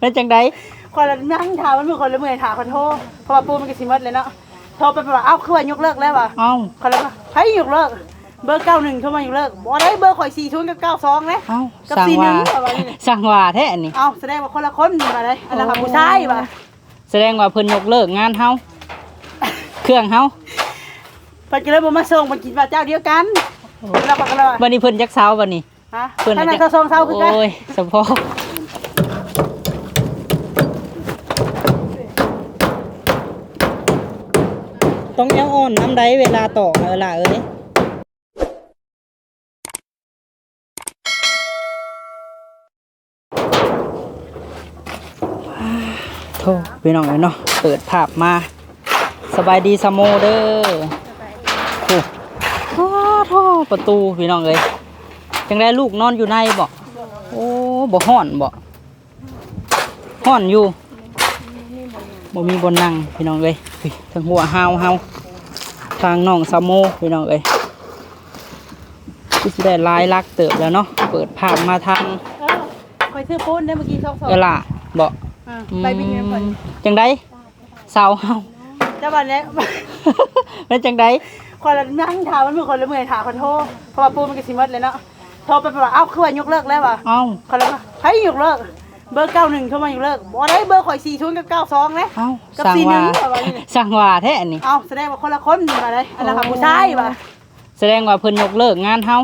เป็นจังไดคนละนั่งถามมันมือคนละมือถามคนโทรเพราะว่าปูมันก็สิหมดเลยเนาะโทรไปบอกเอ้าคือว่ายกเลิกแล้วว่ะเอ้าคนละว่าไผยกเลิก เบอร์91โทรมายกเลิกบ่ได้เบอร์ข่อย40กับ92นะเอ้ากับสั่งสี่หนึ่ว่างเอาไว้นี่สั่งว่าแท้อันนี้ เอ้าแสดงว่าคนละคนมาเลยอันนั้นค่ะผู้ชายว่ะแสดงว่าเพิ่นยกเลิกงานเฮาเครื่องเฮาเพิ่นก็เลยบ่มาส่งมันกินว่าเจ้าเดียวกันแล้วก็เลยว่าวันนี้เพิ่นจักเช้าวันนี้ฮะเพิ่นท่านนายเขาส่งเช้าคือกัน โอ้ยสมพอต้ อนน้ำใดเวลาต่อเออล่ะเอ้ยโธ่พี่น้องเอ้ยเนาะเปิดภาพมาสบายดีสะโมเด้อโอ้โอ้โธ่ประตูพี่น้องเอ้ยจังได้ลูกนอนอยู่ในบ่โอ้บ่ฮ้อนบ่ฮ้อนอยู่บ่มีบนนั่งพี่น้องเอ้ยทั้งหัวหาวเฮา ทางน้องสะโมพี่น้องเอ้ยที่สิได้ลายลักเติบแล้วเนาะเปิดภาพมาทางเออข่อยซื้อปูนได้เมื่อกี้2 2เออล่ะบ่อ่าไปบินเงินก่อนจังได้เสาเฮาเจ้าบ้านเนี้ยเป็นจังได้คนละนั่งถามมันมือคนละมือถามคนโทรเพราะว่าปูมันก็สิหมดเลยเนาะโทรไปบอกเอ้าคือว่ายกเลิกแล้วว่ะเอ้าคนละว่าไผยกเลิก เบอร์91โทรมายกเลิกบ่ได้เบอร์ข่อย40กับ92นะเอ้ากับสั่งสี่หนึ่ว่างเอาไว้นี่สั่งว่าแท้อันนี้ เอ้าแสดงว่าคนละคนมาเลยอันนั้นค่ะผู้ชายว่ะแสดงว่าเพิ่นยกเลิกงานเฮา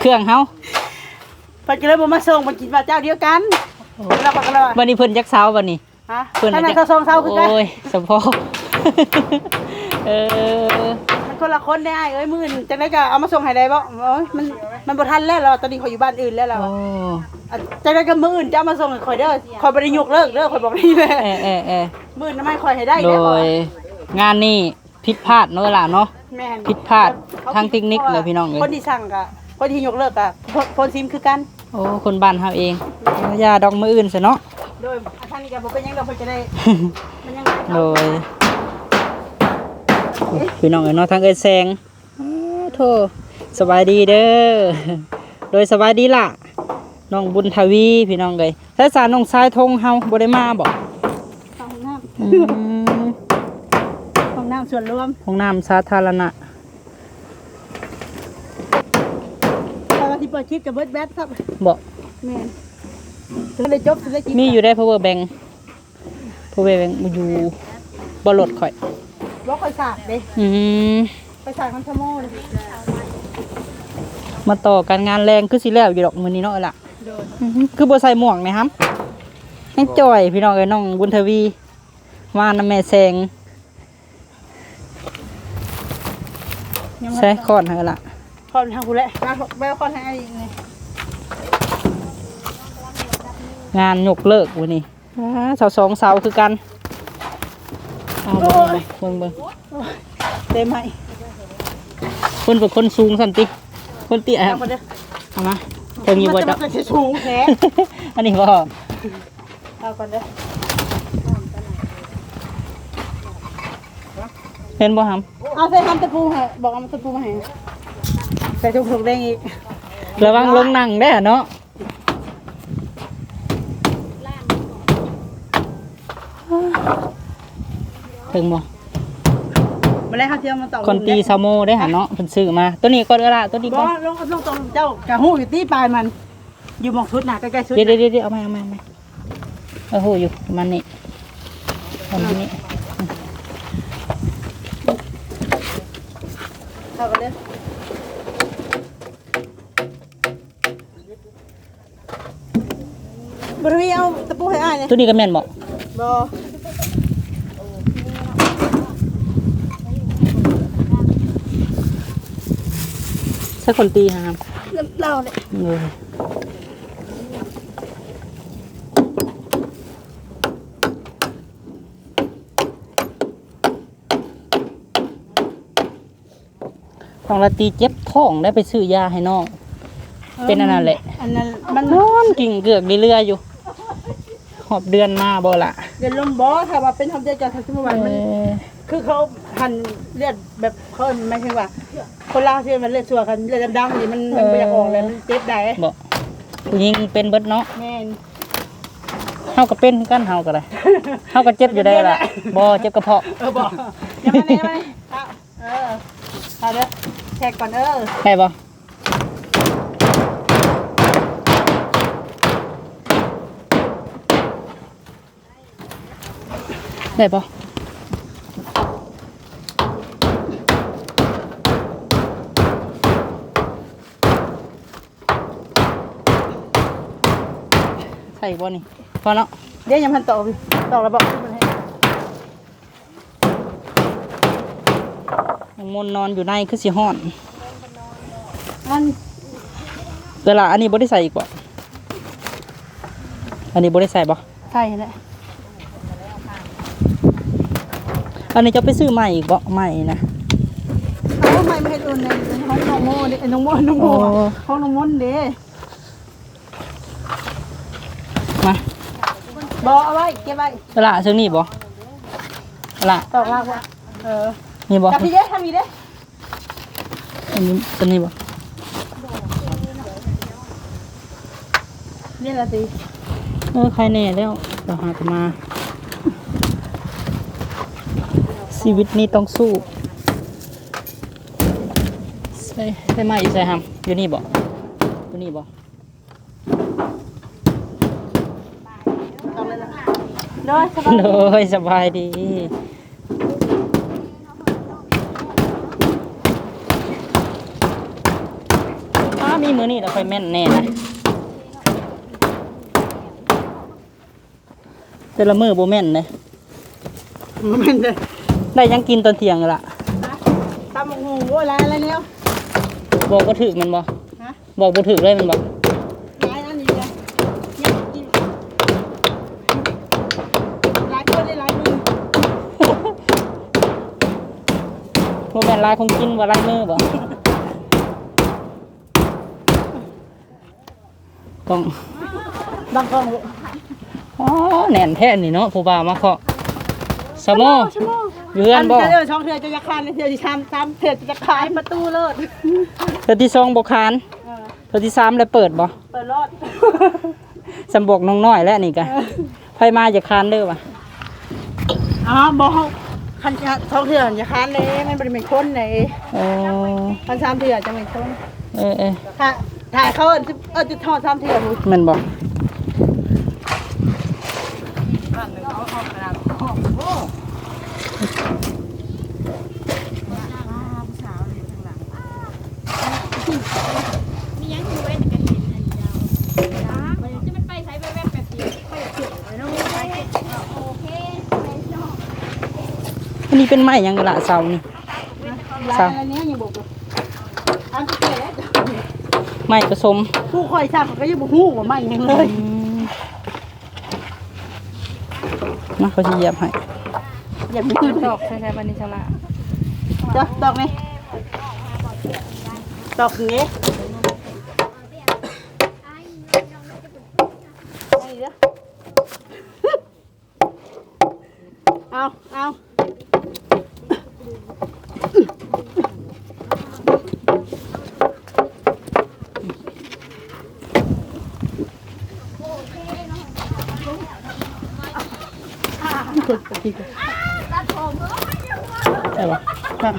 เครื่องเฮาเพิ่นก็เลยบ่มาส่งมันกินว่าเจ้าเดียวกันแล้วก็เลยว่าวันนี้เพิ่นจักเช้าวันนี้ ฮะเพิ่นท่านนายเขาส่งเช้าคือกัน โอ้ยสมพอเออมัน คนละคนได้อ้ายเอ้ยมื้อนี้จังได๋ก็เอามาส่งให้ได้บ่โอ้ยมันมันบ่ทันแล้วเราตอนนี้ข่อยอยู่บ้านอื่นแล้วเราโอ้อะจังได๋ก็มื้ออื่นจะเอามาส่งให้ข่อยเด้อข่อยบ่ได้ยกเลิกเด้อข่อยบอกนี่แหละเออเออเออมื้อนั้นไม่ข่อยให้ได้โดเด้อยงานนี้ผิดพลาดเนาะล่ะเนาะ แม่นผิดพลาดทางเทคนิคเลยพี่น้องเอ้ย คนที่สั่งก็คนที่ยกเลิกก็โฟนซิมคือกัน โอ้คนบ้านเฮาเองอย่าดอกมืออื่นซะเนาะ โดยท่านนี้ก็บ่เป็นหยังดอกเพิ่นจะได้ มันยัง โดย พี่น้องเอ้ยเนาะทางเอ้ยแซงอ้าวโทสบายดีเด้อ โดยสบายดีล่ะ น้องบุญทวีพี่น้องเอ้ยถ้าสารน้องชายธงเฮาบ่ได้มาบ่ห้องน้อืมำห้องน้ำส่วนรวมห้องน้ำสาธารณะปกติเปิดคลิปกับเบิร์ดแบทครับบ่แม่นถึงได้จบถึงได้คลิปมีอยู่ได้ power bank power bank อยู่บ่รถข่อย บอกคอยสากเด้อืมไปสากมันชะโมงมาต่อการงานแรงคือสิแล้วอยู่ดอกมื้อนี้เนาะล่ะโดยอื้อหือคือบ่ใส่หมวกนะครับยังจ่อยพี่น้องเอ้ยน้องบุญทวีมานํแม่แซงใส่คอนให้ล่ะคอนทางกูแหละมาแม่คอนทางไอ้อีกไงงานยกเลิกวันนี้ว้าเสาสองเสาคือกัน เอาเบิ่งเบิ่งเบิ่งเต็มไหมคนเป็นคนสูงสันติ คนเตี้ยครับเอามาเด้อมีบ่จะมันจะสูงแท้อันนี้บ่เอาก่อนเด้อเห็นบ่ครับเอาใส่ทำตะปูให้บอกเอาตะปูมาให้ใส่ถุงถุงแดงอีกระวังลงนั่งได้เนาะ ถึงบ่มาแล้วเขาเทียมมาต่อคนตีซาโมได้อหาเนาะเพิ่นซื้อมา ตัวนี้ก็ได้ละตัวนี้บก็อกลงลงตรงเจ้ากะหูอยู่ที่ปลายมัน อยู่หมองชุดน่ะใกล้ๆชุดเดี๋ยวน่ะเดี๋ยวเดี๋ยวเอามาเอามาเอามาโอ้โหอยู่ประมันนี่ประมาณนี้เอากันเด้อบ่ได้เอาตะปูให้อ้ายเลยตัวนี้ก็แม่นบ่บ่ ใช่คนตีครับเราเลยเออของละตีเจ็บท้องได้ไปซื้อยาให้น้อง เป็นอันนั้นแหละ อันนั้นมันนอนกิ่งเกือกเรื่อยๆอยู่ หอบเดือนมาบ่ละเดือนลมบ่ถ้าว่าเป็นทำเดือนจากทางสมุทรเอมันอ คือเขาหั่นเลือดแบบเขาไม่ใช่ว่า คนลาวที่มันเลือดสัวกันเลือดดำๆนี่มันมันบ่อยากออกเลยมันเจ็บได้บ่ผู้หญิงเป็นเบิดเนาะแม่นเฮาก็เป็นคือกันเฮาก็ได้เฮาก็เจ็บอยู่ได้ล่ะบ่เจ็บกระเพาะเออบอกยังไงยังไงเอาเออเอาเด้อแท็กก่อนเออได้บ่ได้บ่ใส่บ่นี่พอเนาะเดี๋ยวยังพันตอกพี่ตอกแล้วบอกขึ้นมาให้ยังมนนอนอยู่ในคือสิฮ้อนอันเวลาอันนี้บ่ได้ใส่อีกบ่อันนี้บ่ได้ใส่บ่ใช่แหละอันนี้จะไปซื้อใหม่อีกบ่ใหม่นะเอาไม่ไม่ให้โดนในห้องน้องโมเด้น้องโมน้องโมโอ้ห้องน้องมนเด้ มา บอกเอาไว้เก็บไว้เวลาซื้อนี่บ่เวลาตอกลากไว้เออนี่บ่จับพี่เด้ทำพี่เด้อันนี้ตัวนี้บ่นี่แหละสิเออใครแน่แล้วเดี๋ยวหากันมา ชีวิตนี้ต้องสู้ใส่ใส่ไม้อยู่ใส่หำอยู่นี่บ่อยู่นี่บ่ ตอกเลยนะโด ยสบายเลยสบายดีอ้ามีมือนี่แต่ค่อยแม่นแน่นะแต่ละมือโบแม่นเลยมันเป็นเลยได้ยังกินตอนเที่ยงละตำบักหูโอ้ยอะไรอะไรเนี่ยบอกบ่ถึกแมันบ่ฮะบอกบ่ถึกเลยแมันบ่ ลายคงกินว่าลายมือบ่ต้องบางกล้องอ๋อแน่นแท้นี่เนาะผู้บ่าวมาเคาะสมอชั่วโมงอยู่เฮือนบ่เทื่อช่องเทื่อจะจะคานเทื่อที่ชามตามเทื่อจะขายประตูเลิศเธอที่สองบ่คานเออเธอที่สามแล้วเปิดบ่เปิดรอดสำบอกน้องน้อยแล้วนี่กะไผมาจะคานเด้อว่ะอ๋อบ อกเขาคันช่องเทื่อจะคานเลยมันเป็นเป็นคนไหนโอ้คันชามเทื่อจะเป็นคนเออเออถ้าถ่ายเขาเออจะทอดชามเทื่อดูแมันบอก มียังอยู่เว้นกันเห็นอันเดียวจ้าจะมันไปใช้ไปแวบแบบเดียวไปเกี่ยวไว้น้องไปโอเคไปชอบ อันนี้เป็นไม้หยังกะละเสานี่ลายอะไรเนี้ยยังบอกอยู่อันที่เกิดแล้วไม้ผสมผู้คอยทราบเขาก็ยังบอกหูว่าไม่ยังเลยอืมมาเขาสิเหยียบให้อย่าไปขึ้นดอกใช่ใช่บันนี้ชละจ้ะดอกไหมดอกอย่างเงี้ยเอาเอากดอีก ใช่ปะ ครับ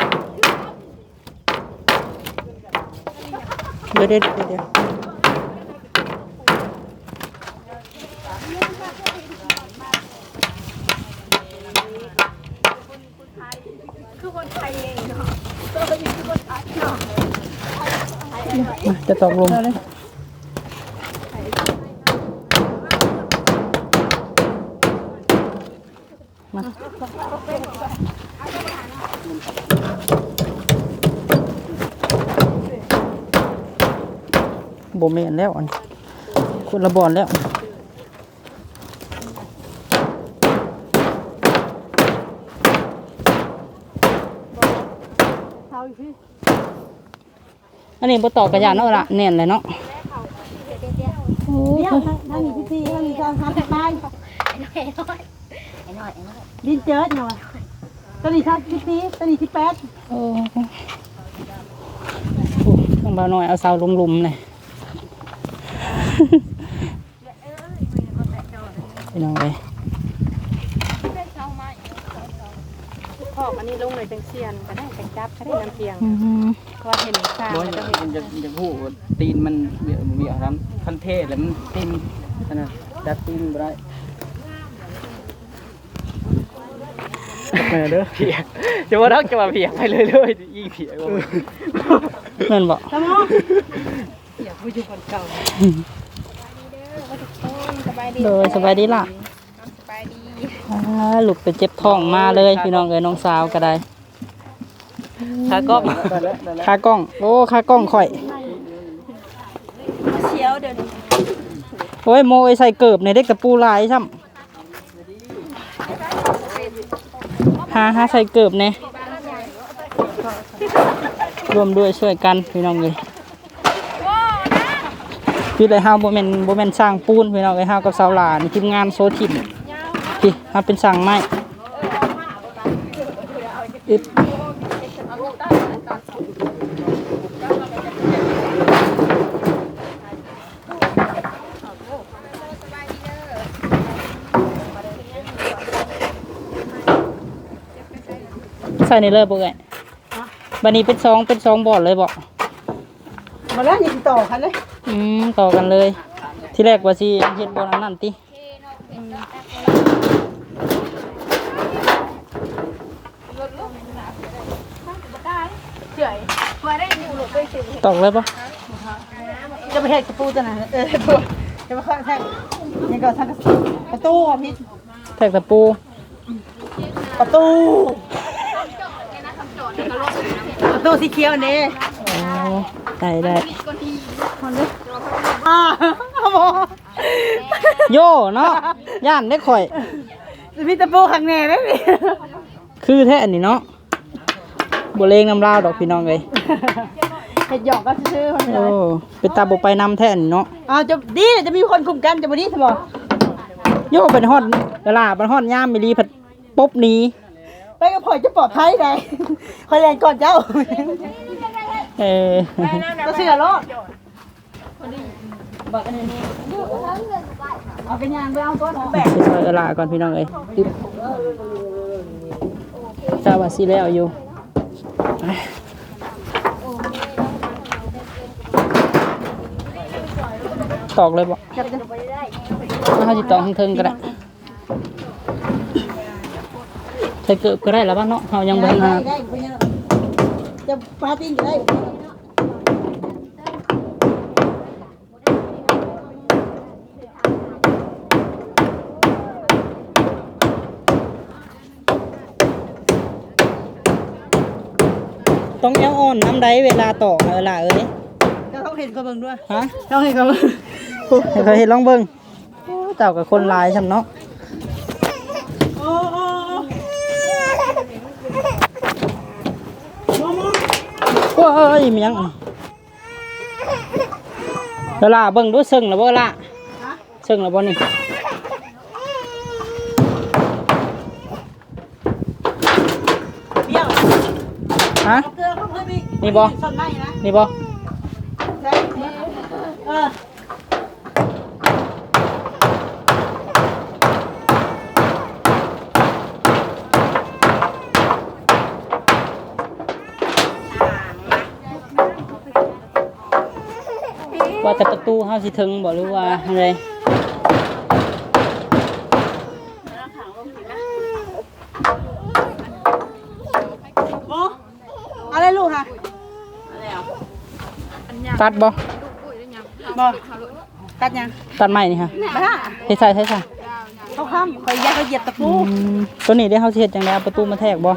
เดี๋ยวเดี๋ยวเดี๋ยวเดี๋ยวมาจะตกลง เอาเลย โบเมนแล้วอันคนละบอลแล้วเอาอีกทีอันนี้บ่ตอกกระยานเนาะละแน่นเลยเนาะเดี๋ยวนั่งอีกทีนั่งอีกทีทำไปดินเจิดหน่อยตัวนี้ทับที่สี่ตัวนี้ที่แปดโอ้โหต้องเบาหน่อยเอาเสาลุมๆเลย พี่น้องเลยพ่ออันนี้ลงเลยจังเซียนก็ได้จังจับก็ได้น้ำเพียงอืมเพราะว่าเห็นข้างบ่แล้วจะก็เห็นจะจะพูดว่าตีนมันเบี้ยเบี้ยครับคันเทศแล้วมันตีนอันนั้นดัดตีนบ่ได้เด้อเพียกจะว่ารักจะมาเพียกไปเรื่อยๆยิ่งเพียกว่าเงินบอกสมองอยากพูดอยู่คนเก่าสบายดีโดยสบายดีล่ะสบายดีอ่าลูกไปเจ็บท้องมาเลยพี่น้องเอ้ยน้องสาวก็ได้ขากล้องได้แล้วได้แล้วขากล้อง โอ้ขากล้องข่อยเชียวเดี๋ยวนี้โอ้ยโมไอใส่เกิบในเด็กตะปูลายซ้ำหาหาใส่เกิบเนี่ยรวมด้วยช่วยกันพี่น้องเลย พี่เลยเฮาโบแมนโบแมนสร้างปูนพี่น้องเลยเฮากับสาวหลานทีมงานโซทิมพี่เฮาเป็นสร้างไม้อึดใส่ในเลยบ่เอ้ยบันนี้เป็นสองเป็นสองบอดเลยบอกมาแล้วยังต่อกันเลย อืมต่อกันเลย ที่แรกว่าสิเฮ็ดบนอันนั้นติเฉยมาได้อยู่หลบไปสิตอกเลยปะจะไปเห็ดกระปูตัวไหนเออปูจะไปเข้าแท่งยังก็ทางประตูอะพี่แทกตะปูประตูประตูสีเขียวนี่โอ้ ได้ได้อ่าบอโยเนาะย่านได้ข่อยมีตะปูข้างในได้ดิคือแท้อันนี้เนาะบ่เลงน้ำลาวดอกพี่น้องเอ้ยเห็ดหยอกก็ซื้อๆคนเดียโอ้วเป็นตาบ่ไปนำแท้อันนี้เนาะอ้าวจะดีจะมีคนคุมกันจะบ่ดีสมอโยเป็นฮอดเวลาเป็นฮอดยามมิลีผัดปบหนี้ไปกับพ่อยจะปลอดภัยได้คอยแรงก่อนเจ้า เออก็เสือรอดเอากันยางไปเอาก้อนแบกไปซอยเวลาก่อนพี่น้องเอ้ยอึ๊บทราบว่าสิแล้วอยู่ตอกเลยบ่จับจะถ้าจิตองเทิงๆก็ได้ใส่เกือบก็ได้แล้วบ้างเนาะเรายังบ่ทันได้มาได้ จะปาติ้งก็ได้ต้องเอวอ่อนน้ำใดเวลาตอกเวลาเอ้ยจะต้องเห็นกระเบื้องด้วยฮะต้องเห็นกระเบื้องให้เคยเห็นลองเบิ่งโอ้เจ้ากับคนหลายซำเนาะ โอ้โอ้ โอ้ยมีหยังเวลาเบิ่งดูซึ่งแล้วบ่ล่ะซึ่งแล้วบ่นี่เบี้ยวฮะเกลือเขาเพิ่มอีกนี่บ่ส่วนในนะนี่บ่ใช่เออ ต่ประตูเฮาสิถึงบ่หรือว่าอะไรโอ้อะไรลูกค่ะตัดบ่บ่ตัดยังตัดไม้นี่ค่ะมาละเฮ็ดใส่ใส่ใส่เขาข้ามคอยยัดเขาเหยียบตะปูอืมตัวนี้ได้เฮาสิเฮ็ดจังไดเอาประตูมาแทกบ่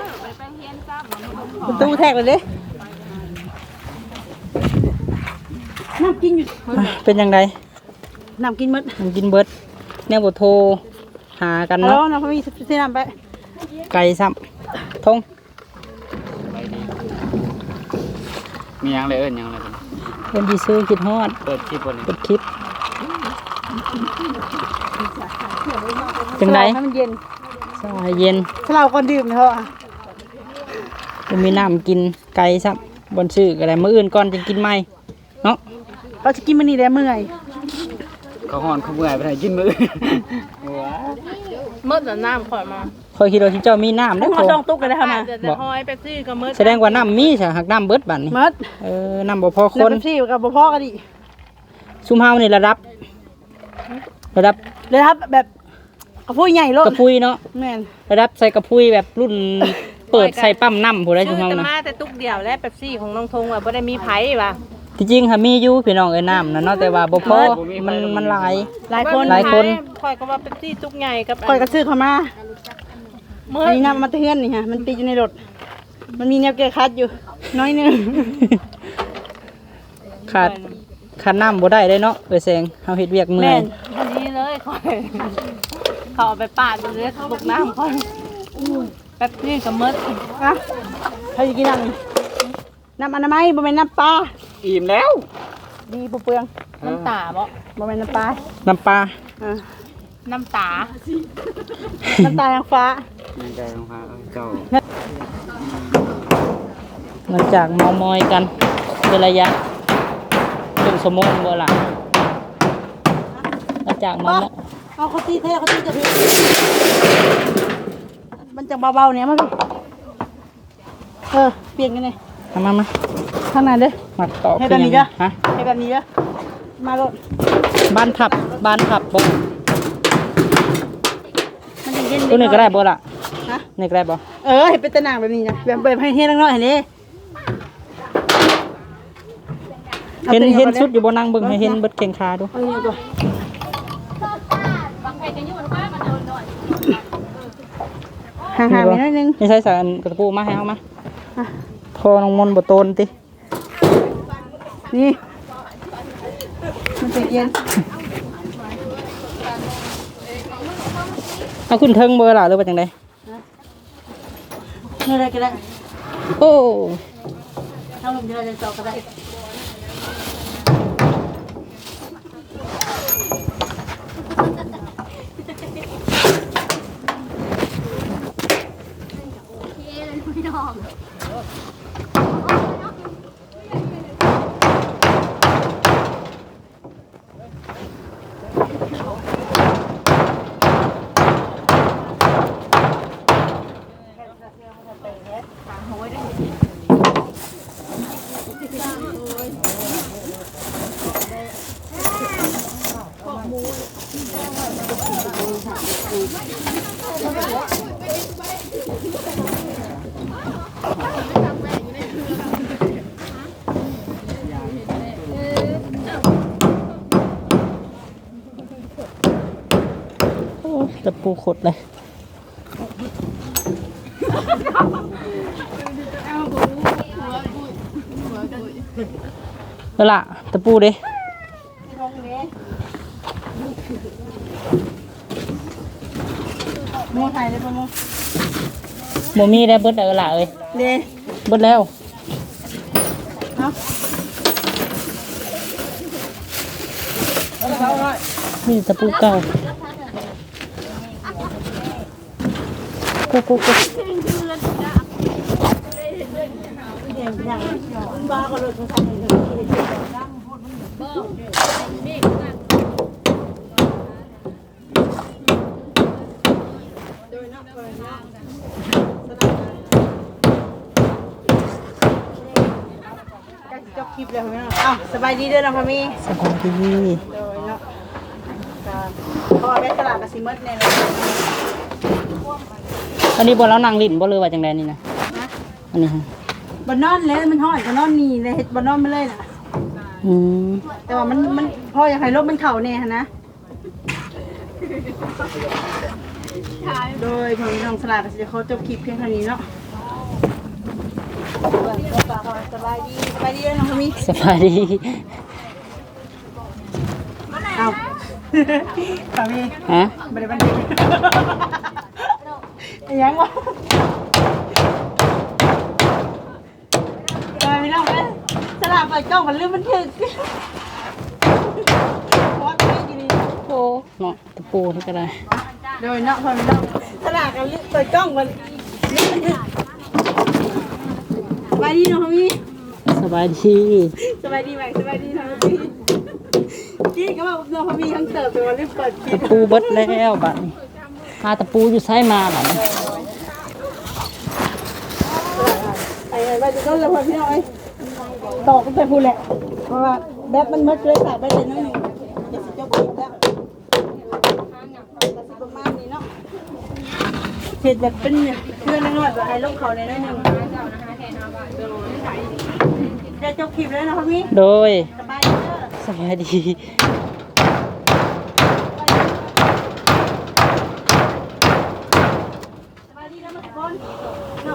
ประตูแทกเลยเด้ น้ำกินอยู่อะเป็นจังไดน้ำกินหมดมันกินเบิดแนวบ่โทรหากันเอาเนาะน้ำเขามีเส้นน้ำไปไก่ซ้ำทงมีหยังเลยเอิ้นหยังเลยเพิ่นสิซื้อคิดฮอดเปิดคลิปบ่นี่เปิดคลิปจังไดให้มันเย็นสายเย็นถ้าเราก่อนดื่มเถอะบ่มีน้ำกินไก่ซ้ำบ่ซื้อก็ได้มื้ออื่นก่อนจะกินใหม่เนาะ เราจะกินมันนี่ได้เมื่อยเขาฮ้อนเขาเมื่อยไปให้กินมื้อว้ามืดแต่น้ำข่อยมาคอยคิดว่าที่เจ้ามีน้ำได้อมาโคช่องตุ๊กกันได้ค่ะมาเดี๋ยวจะหอยเป๊ปซี่ก็มืดแสดงว่าน้ำมีใช่หักน้ำเบิดบัดนี้มืดเออน้ำบ่พอคแล้วน เป็นซี่กับพ่อกันดิซุมเฮานี่ระดับ ระดับเลยครับแบบกระพุ้ยใหญ่รถกระพุ้ยเนาะแม่นระดับใส่กระพุ้ยแบบรุ่นเปิดใส่ปั๊มน้ำผู้ได้ซุชื่มอเฮาแต่นะมาแต่ตุกเดียวและเป๊ปซี่ของน้องทงว่าบ่ได้มีไผว่ะ ที่จริงค่ะมีอยู่พี่น้องเอ้ยน้ำนะเนาะแต่ว่าบ่พอมันมันหลาย หลายคนหลายคนข่อยก็ว่าเป๊ปซี่ตุกใหญ่กับข่อยกระซื้อเข้ามามือันดนี้น้ำมันเทือนนี่ฮะมันติดอยู่ในรถ มันมีแนวแก้คัดอยู่ น้อยหนึงขาดขาดน้ำบ่ได้เลยเนาะเอ้ยแซงเฮาเฮ็ดเวียกเมื่อแม่ยนพอดีเลยข่อยเขาเอาไปปาดดูเลยบุกน้ำข่อยเป๊ปซี่ก็มืดอะใครจะกินน้ำ นี่น้ำอนามัยบ่แม่นน้ำปลาอิ่มแล้ว ดีบ่เปลืองน้ำตาบ่บ่แม่นน้ำปลาน้ำปลาอ่าน้ำตา น้ำตาลางฟ้า ในใจของพระเจ้าหลังจากเมามอยกันเป็นระยะครึ่งชั่วโมงบ่ล่ะหลังจากเมาเอาเขาตีเท่เขาตีจะพี่มันจะเบาๆเนี่ยมาพี่เออเปลี่ยนกันเลย เอามามาข้างในเด้อมาต่อให้แบบนี้คือหยัจ้ะงฮะให้แบบนี้เด้อมาโลดบ้านผับบ้านผับบ่มันจะเย็นตัวนี้ก็ได้บ่ล่ะฮะนี่ก็ได้บ่เออให้เป็นตะนางแบบนี้นะแบบแบบให้เฮ็ดน้อยๆเห็นดิเห็นเห็นชุดอยู่บ่นั่งเบิ่งให้เห็นเบิดเก่งขาดูเอาอย่างก่อนห่างๆไปหนิดนึงนี่ใช้สารกระปูมาให้เฮามาอะ พอน้องมนต์บ่โตนติ นี่มันจะเย็นเอาขึ้นเทิงเบอร์ล่ะหรือว่าจังไดเมื่อไรก็ได้ โอ้ ถ้าลมเดี๋ยวเราจะเจาะก็ได้ โอ้ตะปูขดเลยเอาล่ะตะปูเด้โม่ไทยเลยปะโม่บ่มีได้เบิดเอาล่ะเอ้ยเด้เบิดแล้วเอานี่ตะปูเก่า กูกูกูกสงสายจบคลิปแล้วไหมเนาะอ้าวสบายดีเด้อน้องพามีสบายดีโดยเนาะก็พอได้ตลาดกสิเมดแน่เลย อันนี้บ่แล้วนางลิ้นบ่เลยว่าจังไดนี่นะอันนี้ฮะบนนอนเลยมันห้อยก็นอนนี่เลยเฮ็ดบนนอนมาเลยน่ะ อืมแต่ว่ามันมันพออยากให้ลบมันเข่าแน่ฮะนะ โดยผมน้องสลากก็จะเขาจบคลิปเพียงเท่านี้เนาะสบายดีสบายดีเด้อน้องพามีสบายดีเอาพามีฮะไม่ได้บันทึกอิห ยังวะเออพี่น้องเอ้ยสลากเปิดกล้องมันลืมบันทึกเพราะว่าไม่ดีโอ้เนาะตะปูนี่ก็ได้โดยเนาะพอพี่น้องสลากกันลืมเปิดกล้องมันลืมบันทึกสบายดีน้องพามีสบายดีสบายดีไหมสบายดีน้องพามีกี้ก็ว่าน้องพามีทั้งเติบแต่ว่าลืมเปิดคลิตะปปูเบิดแล้วบัดนี้ หาตะปูอยู่ไสมาบัดนี้ไอ้ใบจะต้นแล้วพี่น้องไอ้ตอกไปพูดแหละเพราะว่าแบบมันมัดเลยฝากไปเลยน้อยหนึ่งจะสิจบคลิปแล้วประมาณนี้เนาะเห็ดแบบเป็นเพื่อนน้อยๆแบบไอ้ลูกเขาในน้อยหนึ่งจะจบคลิปแล้วนะครับพี่โดยสบายดีเด้อ สบายดี สบายดีแล้วมาทุกคน โอ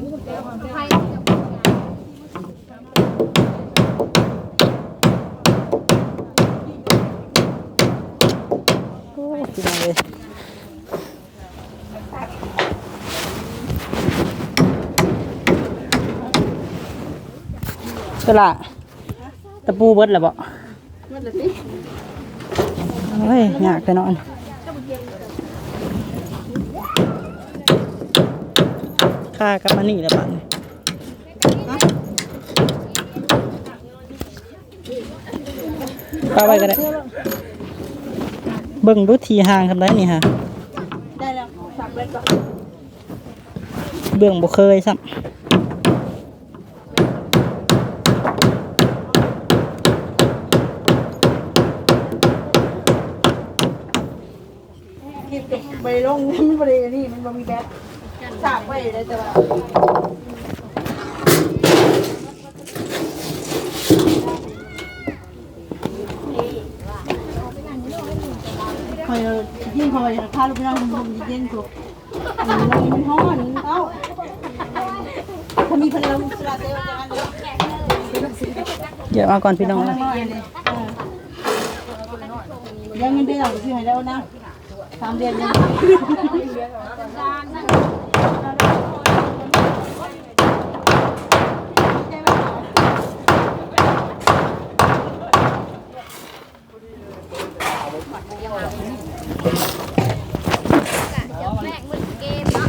้ย พี่น้องเลยก็ละตะปูเบิดแล้วบ่เฮ้ยยากไปนอน ค่ากับมานี่ล้วบ้านป้าไว้ก็ได้ เบิ่งดูทีห่างทำได้นี่ฮะได้แล้วฝากไว้ก่อนเบิ่งบ่เคยซ้คลิปกับไปลงมันบริเวณนี้มันบ่มีแบบ ฝากไว้เลยแต่ว่าคอยยิ่งคอยพาลูกไปนั่งลมเย็นๆถูกมันร้อนเอ้าถ้ามีพลังสลาเซลจะอันเดี๋ยวมาก่อนพี่น้องน้อยเลยยังเงินเดือนซื้อให้แล้วนะสามเดือนยัง เดี๋ยวแม่งมึงเกมเนาะ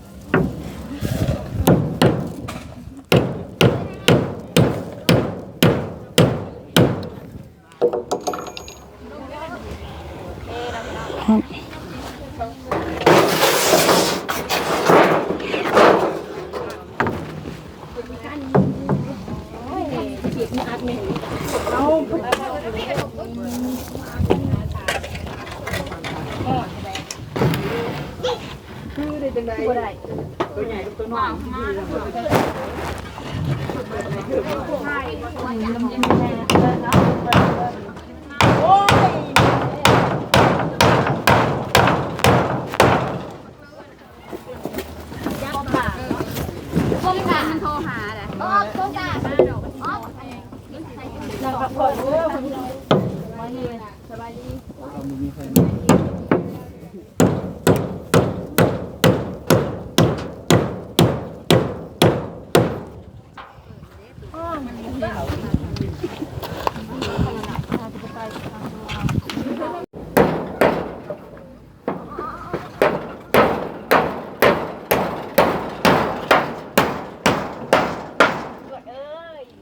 ก้มกามันโทรหาแหละอ๋อก้มกามาดอกอ๋อ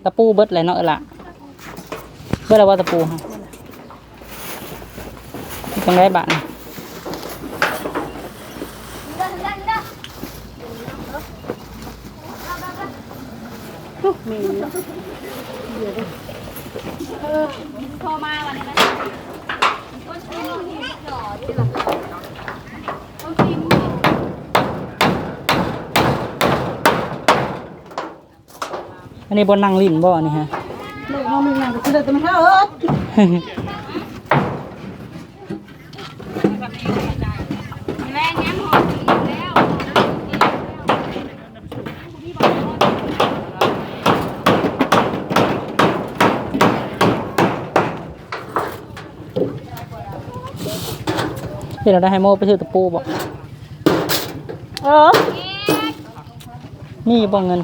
ตะปูเบิดเลยเนาะเออละเบิดแล้วว่าตะปูฮะ จังได้บ้านเดินเดินเดินโทรมาวันนี้นะคนกินนี่หล่อดีหรอคนกินอันนี้บนนั่งลิ้นบ่อันนี่ฮะลูกน้องมีงานก็คือแต่ไม่เท่าเออ แม่แง้มหอมอีกแล้ว เดี๋ยวเราได้ให้โมไปซื้อตะปูบ่เออมีบ่เงิน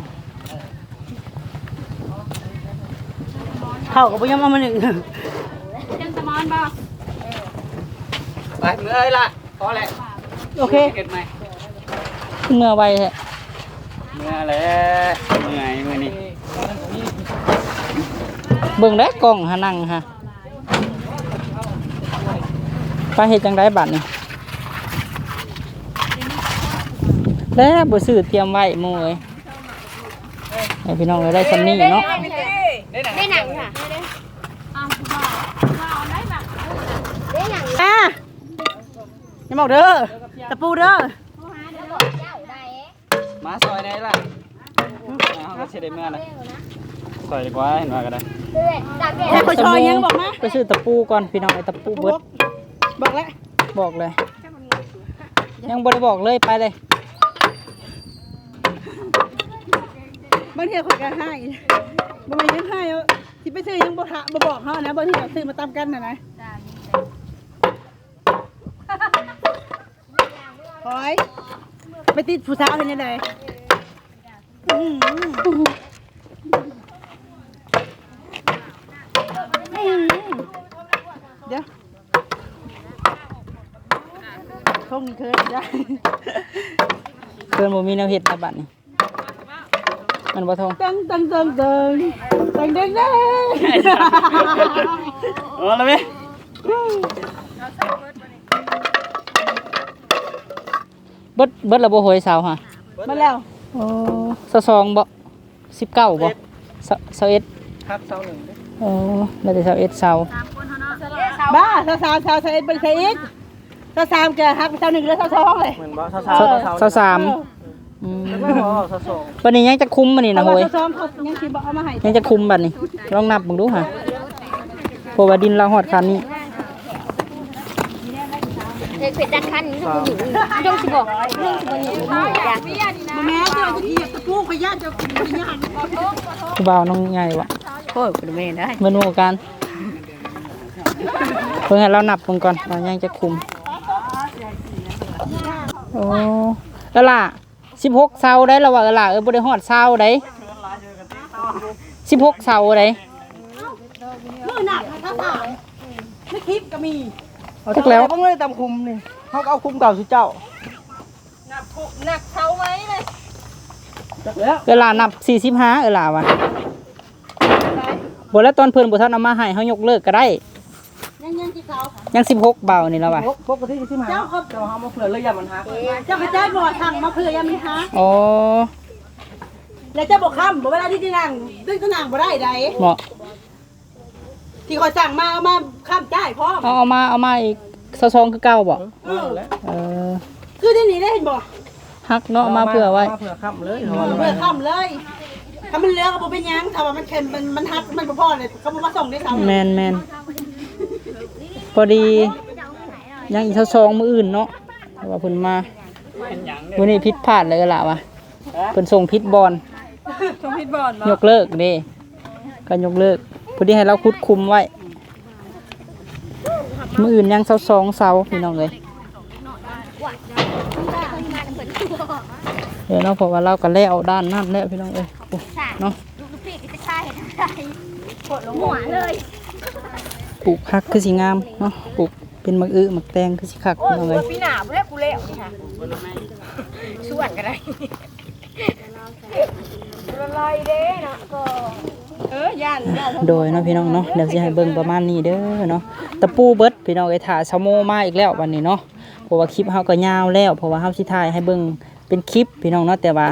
เข้ากับยังเอามาหนึ่งจังสมอนบ่ไปเมื่อยละพอแล้วโอเคเก็บไหมขึ้นเมื่อไวแท้เมื่อแล้วเมื่อยมื้อนี้เบิ่งได้กล้องหานั่งฮะไปเฮ็ดจังไดบัดนี่ แล้วบ่ซื้อเตรียมไว้หมู่เอ้ยให้พี่น้องเอ้ยได้ซันนี่เนาะได้หนังค่ะอ้าวว้าวว้าวได้แบบได้หนังอะอย่าบอกเด้อตะปูเด้อมาซอยได้ล่ะเอาก็สิได้เมื่อนะซอยดีกว่าเห็นว่าก็ได้เพื่อนจากเด็กให้คนชอยยังบอกนะไปซื้อตะปูก่อนพี่น้องไอ้ตะปูเบิดบอกแล้วบอกเลย ยังบ่ได้บอกเลยไปเลย บางทีข่อยก็ให้บางทียังให้เอาที่ไปซื้อยังบ่ถามบ่บอกเขานะบางทีเราซื้อมาตามกันน่ะนะคอยไปติดผู้สาวเห็นยังไงอื้อหืออื้อหือเดี๋ยวคงเคยได้เพิ่นบ่มีแนวเฮ็ดในบัดนี้ มันบ่ทงตังตังตังตังตังเด้งเด้งเออแล้วมั้ยเบิดเบิดและบ่หวยสาวฮะมาแล้วโอ้สะซองบ่19บ่สะสะเอ็ดครับเสาหนึ่งเด้อโอ้แล้วแต่สะเอ็ดสาวบ้าสาวสาวสาวสาวเอ็ดเป็นใครอีกสาวสามแกฮักสาวหนึ่งแล้วสาวสองเลยเหมือนบ่เสาสะเสาเสาสะสาม อืมไม่พอเสาสองบัดนี้ยังจะคุมบัดนี้เพนะราะโหว่ายสาวสองเขายังคิดบอกเอามาให้ยังจะคุมบัดนี้ลองนับเบิ่งดูฮะเพราะว่าดินเราฮอดคันนี้เด็กเป็ดดันคันนี่คือหญิงยงสิบอกยงสิบอกหญิงจ้ะมาแม่เดี๋ยวจะเหยียบตะปูขย้านจะกินขย้านผู้บ่าวน้องใหญ่วะโอ้ยเป็นแม่ได้เหมือนหมู่กันเพิ่งให้เรานับเบิ่งก่อนเรายังจะคุมโอ้แล้วล่ะ 16เซาได้แล้วว่าเออล่ะเออบ่ได้ฮอดเซาได้16เซาได้มือหนักนะสาวสามไม่คลิปก็มีจักแล้วต้องเลยตามคุมนี่เขาก็เอาคุมเก่าสุเจ้าหนักเขาไหมเลยจักแล้วเวลานับ45เออล่ะวะบ่แล้วตอนเพิ่นบ่ทันเอามาให้เฮายกเลิกก็ได้ ยังยังที่เขายัง16เบานี่แล้วว่ะปกติที่มาเจ้าเขาเจ้าเฮามาเผื่อเลยอย่ามันหักเจ้ากระจายบ่อสั่งมาเพื่อยังมีฮะอ๋อแล้วเจ้าบอกคำบอกเวลาที่ที่นั่งดึงก็นั่งบ่ได้ใดเหมาะที่คอยสั่งมาเอามาข้ามจ่ายพร้อมเอาเอามาเอามาอีกซองคือเก่าบ่เออเออคือที่นี่ได้เห็นบ่ฮักเนาะเอามาเผื่อไว้มาเผื่อค่ำเลยเพื่อข้ามเลยถ้ามันเหลือก็บ่เป็นหยังถ้าว่ามันเค็มมันมันหักมันบ่พอเลยเขาบ่มาส่งได้ซ้ำแมนแมน พอดียังอีกเท่าซองมืออื่นเนาะแต่ว่าเพิ่นมาวันนี้ผิดพลาดเลยล่ะวะเพิ่นส่งผิดบอลส่งผิดบ่อนยกเลิกเด้ก็ยกเลิกพอดีให้เราคุดคุมไว้มืออื่นยังเสาซองเสาพี่น้องเลยเดี๋ยวเนาะเพราะว่าเราก็แล้วด้านนั่นแล้วพี่น้องเอ้ยโอ้เนาะลูกพี่ก็จะฆ่าเห็นอะไรปวดหัวเลย ปลูกคักคือสิงามเนาะปลูกเป็นมักอื้อมักแตงคือสิคักพี่น้องเลยพี่หนาเพื่อกูเลี้ยวนี่ค่ะชวนกันได้ลอยเด้เนาะก็เออย่านโดยเนาะพี่น้องเนาะเดี๋ยวสิให้เบิ่งประมาณนี้เด้อเนาะตะปูเบิดพี่น้องไอ้ถ่าชะโมมาอีกแล้ววันนี้เนาะเพราะว่าคลิปเฮาก็ยาวแล้ว เพราะว่าเฮาสิถ่ายให้เบิ่งเป็นคลิปพี่น้องเนาะแต่ว่า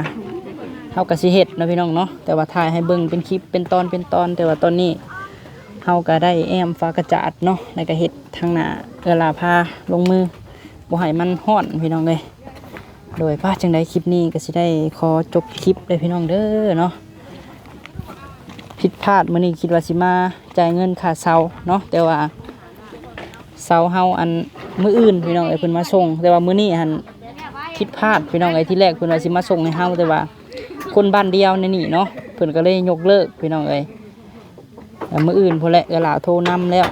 เฮาก็สิเฮ็ดเนาะพี่น้องเนาะแต่ว่าถ่ายให้เบิ่งเป็นคลิปเป็นตอนเป็นตอน แต่ว่าตอนนี้ เฮาก็ได้แอมฟ้ากระจาดเนาะแล้วก็เฮ็ดทางหน้าเวลาพาลงมือบ่ให้มันฮ้อนพี่น้องเลยโดยป้าจังได้คลิปนี้ก็สิได้ขอจบคลิปเลยพี่น้องเด้อเนาะผิดพลาดมื้อนี้คิดว่าสิมาจ่ายเงินค่าเสาเนาะแต่ว่าเสาเฮาอันมื้ออื่นพี่น้องเอ้ยเพิ่นมาส่ง แต่ว่ามื้อนี้หันผิดพลาดพี่น้องเอ้ยที่แรกเพิ่นว่าสิมาส่งให้เฮาแต่ว่าคนบ้านเดียวในนี่เนาะเพิ่นก็เลยยกเลิกพี่น้องเอ้ย มืออื่นพุ่นแหละเอลาโทรนำแล้ว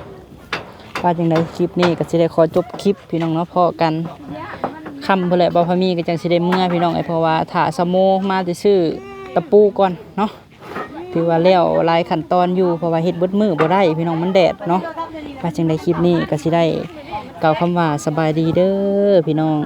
ว่าจังไดคลิปนี้ก็สิได้ขอจบคลิปพี่น้องเนาะพอกันค่ำพุ่นแหละบ่พมีก็จังสิได้เมื่อพี่น้องเอ้เพราะว่าถ้าสโมมาจะซื้อตะปูก่อนเนาะถือว่าแล้วลายขั้นตอนอยู่เพราะว่าเฮ็ดบดมือบ่ได้พี่น้องมันแดดเนาะว่าจังไดคลิปนี้ก็สิได้กล่าวคำว่าสบายดีเด้อพี่น้อง